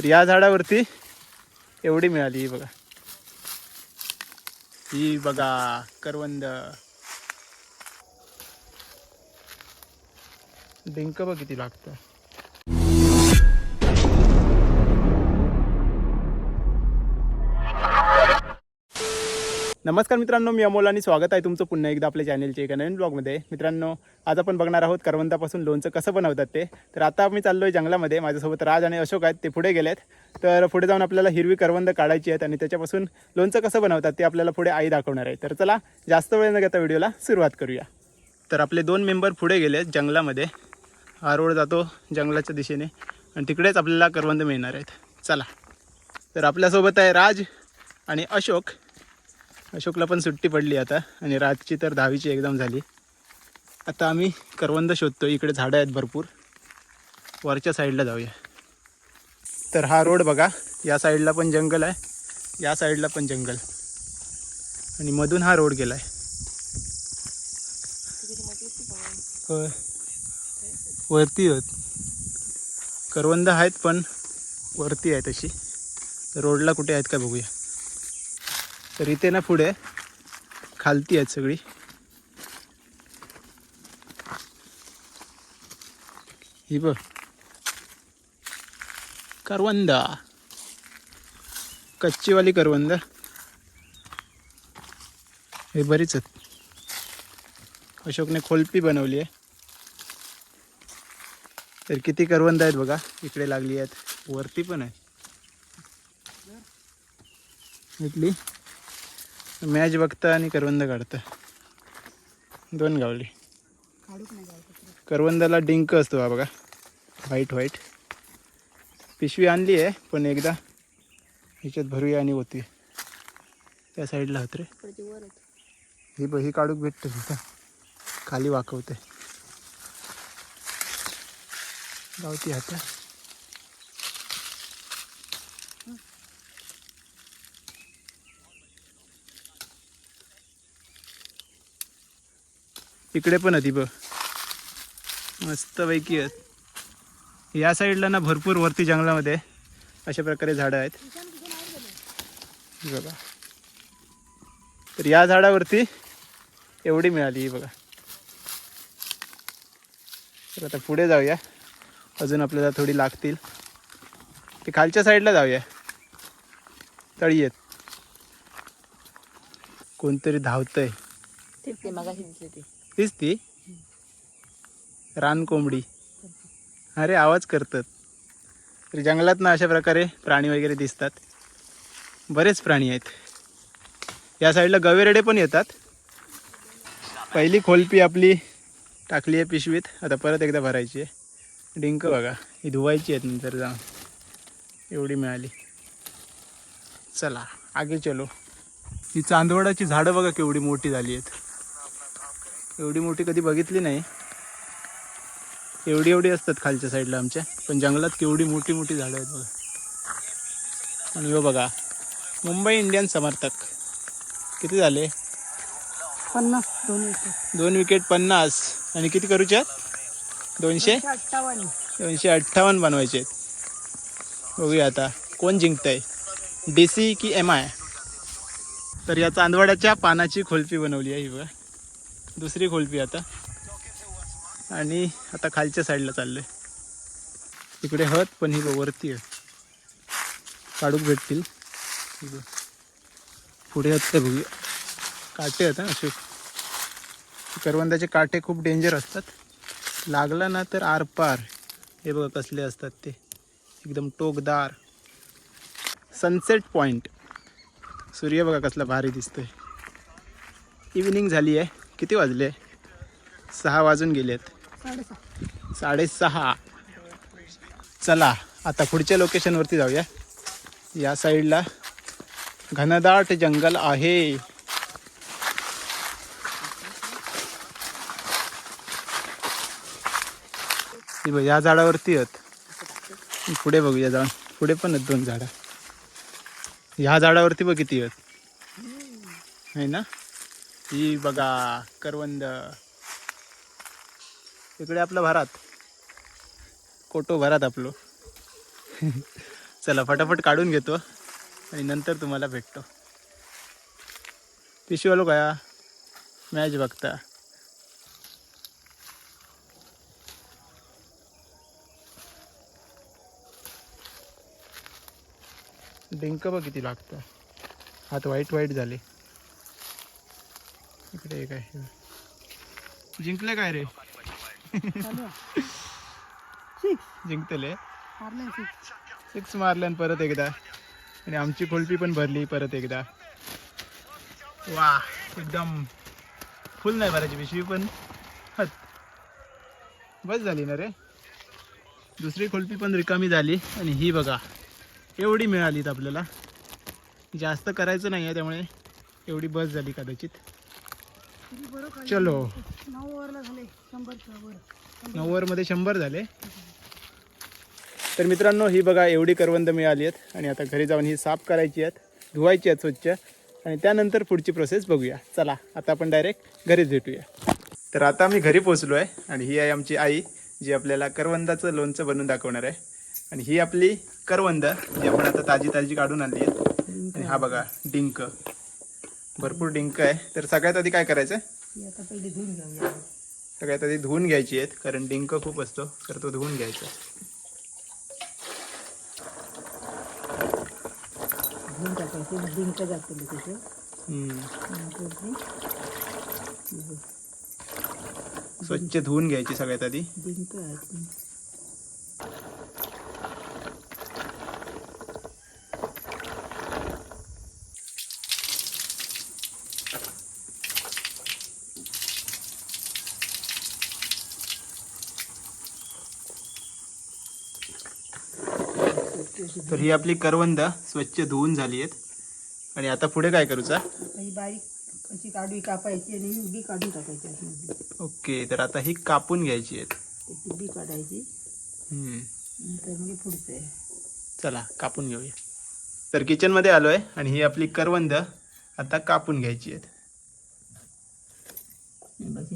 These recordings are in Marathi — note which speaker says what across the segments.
Speaker 1: तर या झाडावरती एवढी मिळाली ही बघा. ही बघा करवंद. डिंक बघ किती लागतं. नमस्कार मित्रांनो मी अमोल आणि स्वागत आहे तुमचं पुन्हा एकदा आपल्या चॅनलच्या एका नवीन ब्लॉगमध्ये. मित्रांनो आज आपण बघणार आहोत करवंदापासून लोणचं कसं बनवतात ते. तर आता मी चाललो आहे जंगलामध्ये. माझ्यासोबत राज आणि अशोक आहेत ते पुढे गेलेत. तर पुढे जाऊन आपल्याला हिरवी करवंद काढायची आहेत आणि त्याच्यापासून लोणचं कसं बनवतात ते आपल्याला पुढे आई दाखवणार आहे. तर चला जास्त वेळ न घेता व्हिडिओला सुरुवात करूया. तर आपले दोन मेंबर पुढे गेले जंगलामध्ये. हा रोड जातो जंगलाच्या दिशेने आणि तिकडेच आपल्याला करवंद मिळणार आहेत. चला. तर आपल्यासोबत आहे राज आणि अशोक. अशोकला पण सुट्टी पडली आता आणि रातची तर दहावीची एक्झाम झाली. आता आम्ही करवंद शोधतो इकडे झाडं आहेत भरपूर. वरच्या साईडला जाऊया. तर हा रोड बघा या साईडला पण जंगल आहे या साईडला पण जंगल. आणि मधून हा रोड गेला आहे वरती आहेत करवंद आहेत पण वरती आहे तशी. रोडला कुठे आहेत का बघूया. तर इथे ना पुढे खालती आहेत सगळी. ही बघ. करवंद. कच्चीवाली करवंद. हे बरीच आहेत. अशोकने खोलपी बनवली आहे. तर किती करवंद आहेत बघा. इकडे लागली आहेत. वरती पण आहे. इथली. मॅच बघता आणि करवंद काढता. दोन गावली. करवंदाला डिंक असतो हा बघा. व्हाईट व्हाईट पिशवी आणली आहे पण एकदा ह्याच्यात भरूया आणि होती त्या साईडला होत रे ही ब ही काढूक भेटते तिथं. खाली वाकवते. गावती हाता इकडे पण होती बघ. मस्तपैकी आहेत. या साईडला ना भरपूर वरती जंगलामध्ये अशा प्रकारे झाडं आहेत. बघा. तर या झाडावरती एवढी मिळाली ही बघा. तर आता पुढे जाऊया. अजून आपल्याला थोडी लागतील. ते खालच्या साईडला जाऊया. तळी आहेत. कोणतरी धावतंय.
Speaker 2: ते मगाशी दिसले ते.
Speaker 1: तीच ती रानकोंबडी अरे आवाज करतात. तर जंगलात ना अशा प्रकारे प्राणी वगैरे दिसतात. बरेच प्राणी आहेत. या साईडला गवेरेडे पण येतात. पहिली खोलपी आपली टाकली आहे पिशवीत. आता परत एकदा भरायची आहे. डिंक बघा. ही धुवायची आहेत नंतर जाऊन. एवढी मिळाली. चला आगे चलो. ही चांदवडाची झाडं बघा केवढी मोठी झाली आहेत. एवढी मोठी कधी बघितली नाही. एवढी एवढी असतात खालच्या साईडला आमच्या पण जंगलात केवढी मोठी मोठी झाडं आहेत बघा. आणि हो बघा मुंबई इंडियन समर्थक. किती झाले?
Speaker 2: पन्नास दोन एकशे
Speaker 1: दोन विकेट पन्नास. आणि किती करूचे आहेत दोनशे?
Speaker 2: अठ्ठावन्न.
Speaker 1: दोनशे अठ्ठावन्न बनवायचे आहेत. बघूया आता कोण जिंकतंय? डी सी की एम आय तर या चांदवड्याच्या पानाची खोलपी बनवली आहे ही बघा. दुसरी खोलपी आता. आणि आता खालच्या साईडला चाललोय. तिकडे हत पण ही वरती आहे. काढूक भेटतील. पुढे हत ते बघूया. काटे आहेत असे. करवंदाचे काटे खूप डेंजर असतात. लागला ना तर आरपार. हे बघा कसले असतात ते. एकदम टोकदार. सनसेट पॉइंट सूर्य बघा कसला भारी दिसतोय. इव्हिनिंग झाली आहे. किती वाजले? सहा वाजून गेलेत.
Speaker 2: साडेसहा.
Speaker 1: साडेसहा चला आता पुढच्या लोकेशनवरती जाऊया. या साईडला घनदाट जंगल आहे. बघ, या झाडावरती आहेत. पुढे बघूया जाऊन पुढे पण आहेत दोन झाडं. ह्या झाडावरती बघ किती आहेत. आहे ना? ही बघा करवंद. इकडे आपलं भरात. कोटो भरात आपलो. चला फटाफट काढून घेतो आणि नंतर तुम्हाला भेटतो. पिशवी का मॅच बघता. डिंक बघ किती लागतं. हात वाईट वाईट झाले. इकडे एक आहे. जिंकले काय रे? जिंकतले
Speaker 2: सिक्स.
Speaker 1: मारल्यान परत एकदा. आणि आमची खोलपी पण भरली परत एकदा. वा एकदम फुल नाही भरायची पिशवी पण. हत बस झाली ना रे. दुसरी खोलपी पण रिकामी झाली. आणि ही बघा एवढी मिळालीत आपल्याला. जास्त करायचं नाही आहे त्यामुळे एवढी बस झाली कदाचित. चलो.
Speaker 2: नऊ ओव्हरला झाले शंभरच्या वर.
Speaker 1: नऊ ओव्हरमध्ये शंभर झाले. तर मित्रांनो ही बघा एवढी करवंद मिळाली आहेत आणि आता घरी जाऊन ही साफ करायची आहेत धुवायची आहेत स्वच्छ. आणि त्यानंतर पुढची प्रोसेस बघूया. चला आता आपण डायरेक्ट घरीच भेटूया. तर आता आम्ही घरी पोचलो आहे आणि ही आहे आमची आई जी आपल्याला करवंदाचं लोणचं बनवून दाखवणार आहे. आणि ही आपली करवंद जी आपण आता ताजी ताजी काढून आणली आहे. आणि हा बघा डिंक. भरपूर डिंक आहे. तर सगळ्यात आधी काय करायचं आहे सगळ्यात आधी धुवून घ्यायची आहेत कारण डिंक खूप असतो तर तो धुवून घ्यायचा.
Speaker 2: डिंक तिथे
Speaker 1: स्वच्छ धुवून घ्यायची सगळ्यात आधी.
Speaker 2: डिंक आहेत
Speaker 1: तर ही आपली करवंद स्वच्छ धुवून झाली आहेत आणि आता पुढे काय करूचा
Speaker 2: बारीक अशी कापायची आणि बी काढून टाकायची
Speaker 1: ओके तर आता ही कापून घ्यायची आहेत.
Speaker 2: बी काढायची.
Speaker 1: हम्म.
Speaker 2: नंतर मग पुढचं. आहे
Speaker 1: चला कापून घेऊया. तर किचनमध्ये आलो आहे आणि ही आपली करवंद आता कापून घ्यायची आहेत.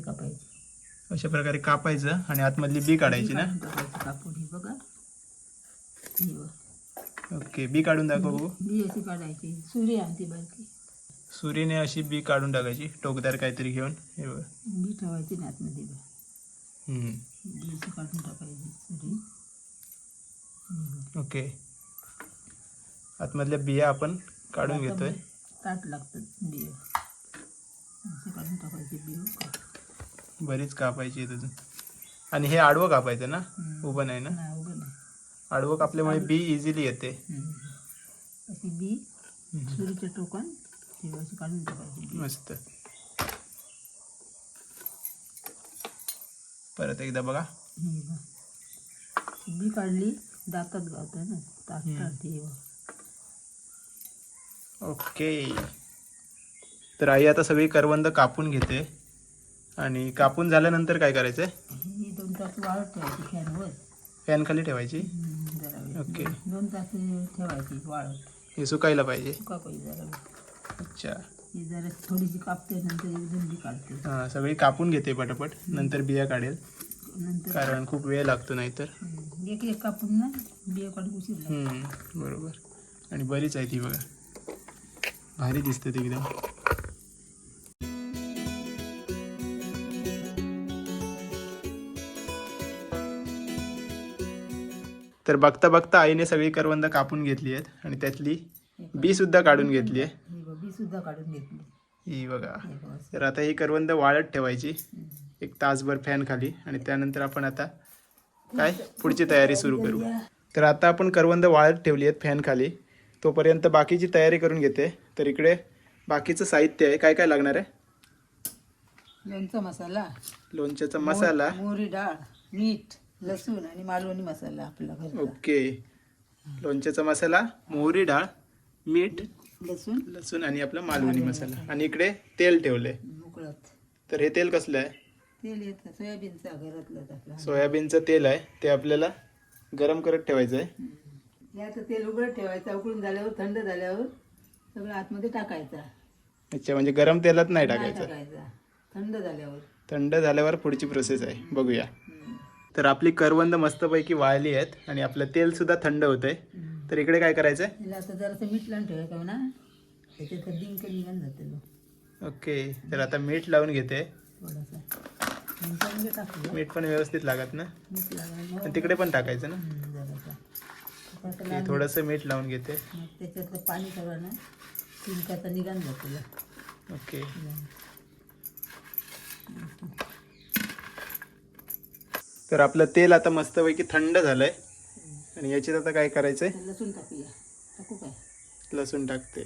Speaker 2: कापायची.
Speaker 1: अशा प्रकारे कापायचं आणि आतमधली बी काढायची ना.
Speaker 2: कापून ही बघ.
Speaker 1: ओके बी काढून दाखव बघू.
Speaker 2: बी अशी काढायची सुरी आणते बारकी.
Speaker 1: सुरीने अशी बी काढून टाकायची टोकदार काहीतरी घेऊन हे बघ.
Speaker 2: बी ठेवायची ना आतमध्ये बघ.
Speaker 1: हम्म.
Speaker 2: बी अशी काढून टाकायची सुरी.
Speaker 1: ओके. आतमधल्या बिया आपण काढून घेतोय.
Speaker 2: ताट लागतात बिय. असे काढून टाकायचे बिय
Speaker 1: बरीच कापायची आहे अजून. आणि हे आडवं कापायचं ना?
Speaker 2: हम्म.
Speaker 1: उभं नाही ना?
Speaker 2: नाही
Speaker 1: आडवं कापल्यामुळे बी इझिली येते.
Speaker 2: अशी बी सुरीचे टोकन काढून टाकायची
Speaker 1: मस्त. परत एकदा बघा.
Speaker 2: बी काढली दातात गावतं ना.
Speaker 1: ओके तर आई आता सगळी करवंद कापून घेते. आणि कापून झाल्यानंतर काय करायचंय?
Speaker 2: दोन तास वाळत ठेवायची फॅनवर
Speaker 1: फॅन खाली ठेवायची. ओके.
Speaker 2: दोन तास ठेवायची वाळत
Speaker 1: हे सुकायला पाहिजे.
Speaker 2: सुका पाहिजे जरा.
Speaker 1: अच्छा.
Speaker 2: ही जरा थोडीशी कापते नंतर एकदम बी काढते.
Speaker 1: हां सगळी कापून घेते पटापट नंतर बिया काढेल.
Speaker 2: नंतर
Speaker 1: कारण खूप वेळ लागतो नाहीतर.
Speaker 2: हम्म, एक एक कापून ना बिया काढून उशीर लागतो.
Speaker 1: हम्म, बरोबर. आणि बरीच आहे ती बघा. भारी दिसते ती एकदम. तर बघता बघता आईने सगळी करवंद कापून घेतली आहेत आणि त्यातली बी सुद्धा काढून घेतली आहे.
Speaker 2: ही बघ, बी सुद्धा काढून घेतली.
Speaker 1: ही बघा. तर आता ही करवंद वाळत ठेवायची. एक तासभर फॅन खाली आणि त्यानंतर आपण आता काय? पुढची तयारी सुरू करू. तर आता आपण करवंद वाळत ठेवली आहेत फॅन खाली. तोपर्यंत बाकीची तयारी करून घेते. तर इकडे बाकीचं साहित्य आहे. काय काय लागणार आहे?
Speaker 2: लोणचा मसाला.
Speaker 1: लोणच्याचा मसाला.
Speaker 2: मोहरी डाळ मीठ. लसूण आणि मालवणी मसाला आपला घरचा.
Speaker 1: ओके. लोणच्याचा मसाला मोहरी डाळ मीठ
Speaker 2: लसूण.
Speaker 1: लसूण आणि आपला मालवणी मसाला. आणि इकडे तेल ठेवलंय.
Speaker 2: मोकळत
Speaker 1: तर हे तेल कसलं आहे?
Speaker 2: तेल येतं सोयाबीनचा घरातलं आपला.
Speaker 1: सोयाबीनचं तेल आहे. ते आपल्याला गरम करत ठेवायचं आहे.
Speaker 2: याचं तेल उघडत ठेवायचं. उकळून झाल्यावर थंड झाल्यावर सगळं आतमध्ये टाकायचा.
Speaker 1: अच्छा म्हणजे गरम तेलात नाही
Speaker 2: नाही
Speaker 1: टाकायचं.
Speaker 2: टाकायचा. थंड झाल्यावर.
Speaker 1: थंड झाल्यावर पुढची प्रोसेस आहे. बघूया.
Speaker 2: हम्म.
Speaker 1: तर आपली करवंद मस्तपैकी वाळली आहेत आणि आपलं तेल सुद्धा थंड होतंय.
Speaker 2: हम्म.
Speaker 1: तर इकडे काय करायचं आहे
Speaker 2: त्याला आता जरासं मीठ लावून ठेवायचं का ना. त्याच्यात डिंक निघून जाते तो
Speaker 1: ओके तर आता मीठ लावून घेते.
Speaker 2: थोडासा. टाकूया
Speaker 1: मीठ पण व्यवस्थित लागत ना?
Speaker 2: मीठ लावायला
Speaker 1: आणि तिकडे पण टाकायचं ना?
Speaker 2: हम्म, जरासा. आता
Speaker 1: ओके
Speaker 2: त्याला
Speaker 1: थोडंसं मीठ लावून घेते.
Speaker 2: मग त्याच्यातलं पाणी सगळं ना. डिंकाचं निघून जाते
Speaker 1: ओके. तर आपलं तेल आता मस्तपैकी थंड झालंय. आणि याच्यात आता काय करायचंय?
Speaker 2: लसूण टाकूया. टाकू काय?
Speaker 1: लसूण टाकते.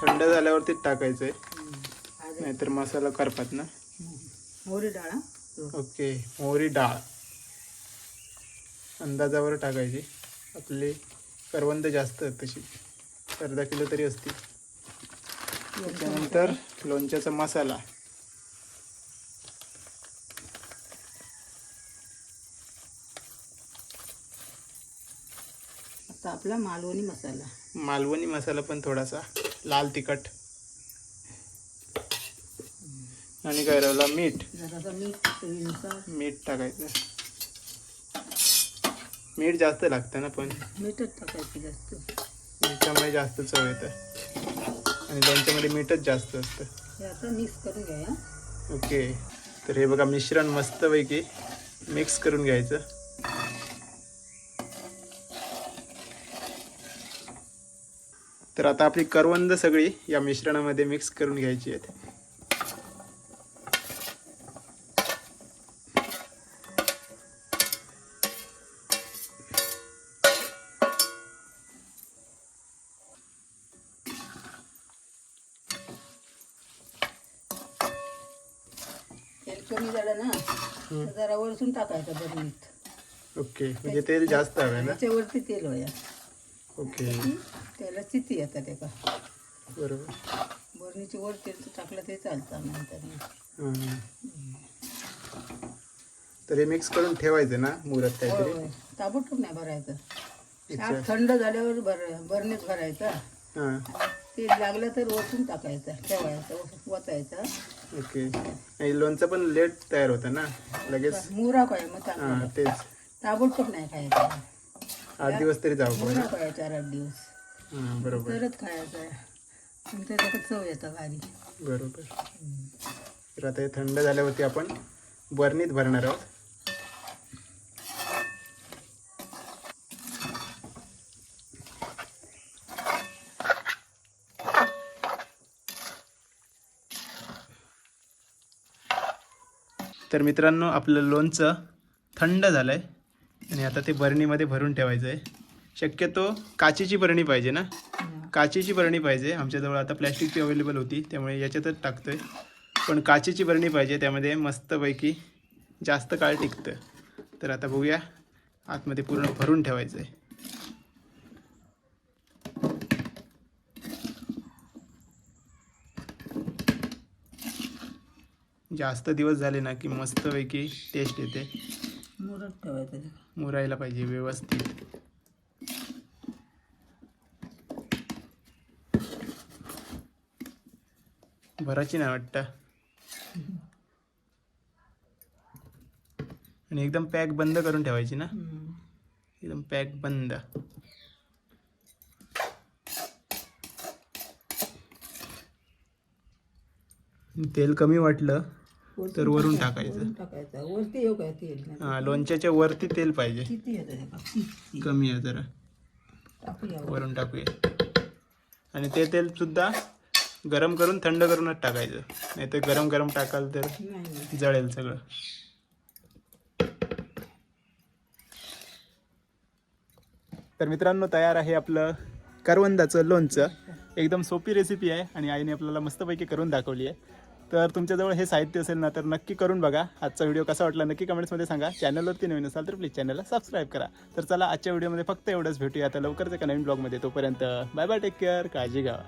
Speaker 1: थंड झाल्यावरतीच टाकायचंय. नाहीतर मसाला करपात ना.
Speaker 2: मोहरी डाळ.
Speaker 1: ओके मोहरी डाळ. अंदाजावर टाकायची. आपली करवंद जास्त आहेत तशी. अर्धा किलो तरी असते त्यानंतर लोणच्याचा मसाला
Speaker 2: आता आपला मालवणी मसाला.
Speaker 1: मालवणी मसाला पण थोडासा लाल तिखट. आणि काय राहिला? मीठ.
Speaker 2: जरासा मीठ चवीनुसार.
Speaker 1: मीठ टाकायचं. मीठ जास्त लागतं ना पण.
Speaker 2: मीठच टाकायचं जास्त.
Speaker 1: मीठामुळे जास्त चव येतं. आणि लोणच्यामध्ये मीठच जास्त असतं.
Speaker 2: हे मिक्स करून घ्या
Speaker 1: ओके. तर हे बघा मिश्रण मस्तपैकी मिक्स करून घ्यायचं. तर आता आपली करवंद सगळी या मिश्रणामध्ये मिक्स करून घ्यायची आहेत.
Speaker 2: तेल कमी झालं ना जरा वरसून टाकायचं बरणीत
Speaker 1: ओके म्हणजे तेल जास्त हवं ना?
Speaker 2: त्याच्यावरती तेल होया.
Speaker 1: ओके.
Speaker 2: त्याला चिती येतात एका
Speaker 1: बरोबर.
Speaker 2: बरणीची वर तेल टाकलं ते चालतं नंतर.
Speaker 1: हां. तर हे मिक्स करून ठेवायचं ना मुरत काहीतरी?
Speaker 2: ताबडतोब नाही भरायचं.
Speaker 1: अच्छा.
Speaker 2: शाक थंड झाल्यावर भर बरणीत भरायचा.
Speaker 1: हां.
Speaker 2: ते लागलं तर वरतून टाकायचं ठेवायचं वतायचं
Speaker 1: ओके. आणि लोणचं पण लेट तयार होतं ना लगेच?
Speaker 2: मुरा काय मग
Speaker 1: हां
Speaker 2: चांगला
Speaker 1: तेच.
Speaker 2: ताबडतोब नाही खायचं.
Speaker 1: आठ दिवस तरी पण
Speaker 2: मुरा काय चार आठ दिवस.
Speaker 1: बरोबर.
Speaker 2: तरच खायचं आहे चव येतं भारी.
Speaker 1: बरोबर. तर आता हे थंड झाल्यावरती आपण बरणीत भरणार आहोत. तर मित्रांनो आपलं लोणचं थंड झालं आहे आणि आता ते बरणीमध्ये भरून ठेवायचं आहे शक्यतो काचेची बरणी पाहिजे ना? काचेची बरणी पाहिजे. आमच्याजवळ आता प्लॅस्टिकची अवेलेबल होती त्यामुळे याच्यातच टाकतोय. पण काचेची बरणी पाहिजे त्यामध्ये मस्तपैकी जास्त काळ टिकतं तर आता बघूया आतमध्ये पूर्ण भरून ठेवायचं आहे जास्त दिवस झाले ना की मस्तपैकी टेस्ट येते.
Speaker 2: मुरत ठेवायचं.
Speaker 1: मुरायला पाहिजे व्यवस्थित. भराची नाही वाटतं. आणि एकदम पॅक बंद करून ठेवायची ना. एकदम पॅक बंद. तेल कमी वाटलं तर वरून टाकायचं
Speaker 2: वरती येऊ काय तेल.
Speaker 1: हा लोणच्याच्या वरती तेल पाहिजे. कमी आहे जरा. वरून टाकूया. आणि ते तेल सुद्धा गरम करून थंड करूनच टाकायचं. नाही तर गरम गरम टाकाल तर. जळेल सगळं. तर मित्रांनो तयार आहे आपलं करवंदाचं लोणचं. एकदम सोपी रेसिपी आहे आणि आईने आपल्याला मस्तपैकी करून दाखवली आहे. तर तुमच्याजवळ हे साहित्य असेल ना तर नक्की करून बघा. आजचा व्हिडिओ कसा वाटला नक्की कमेंट्समध्ये सांगा. चॅनलवरती नवीन असाल तर प्लीज चॅनलला सबस्क्राईब करा. तर चला आजच्या व्हिडिओमध्ये फक्त एवढंच भेटूया आता लवकरच एका नवीन ब्लॉगमध्ये तोपर्यंत बाय बाय टेक केअर काळजी घ्या.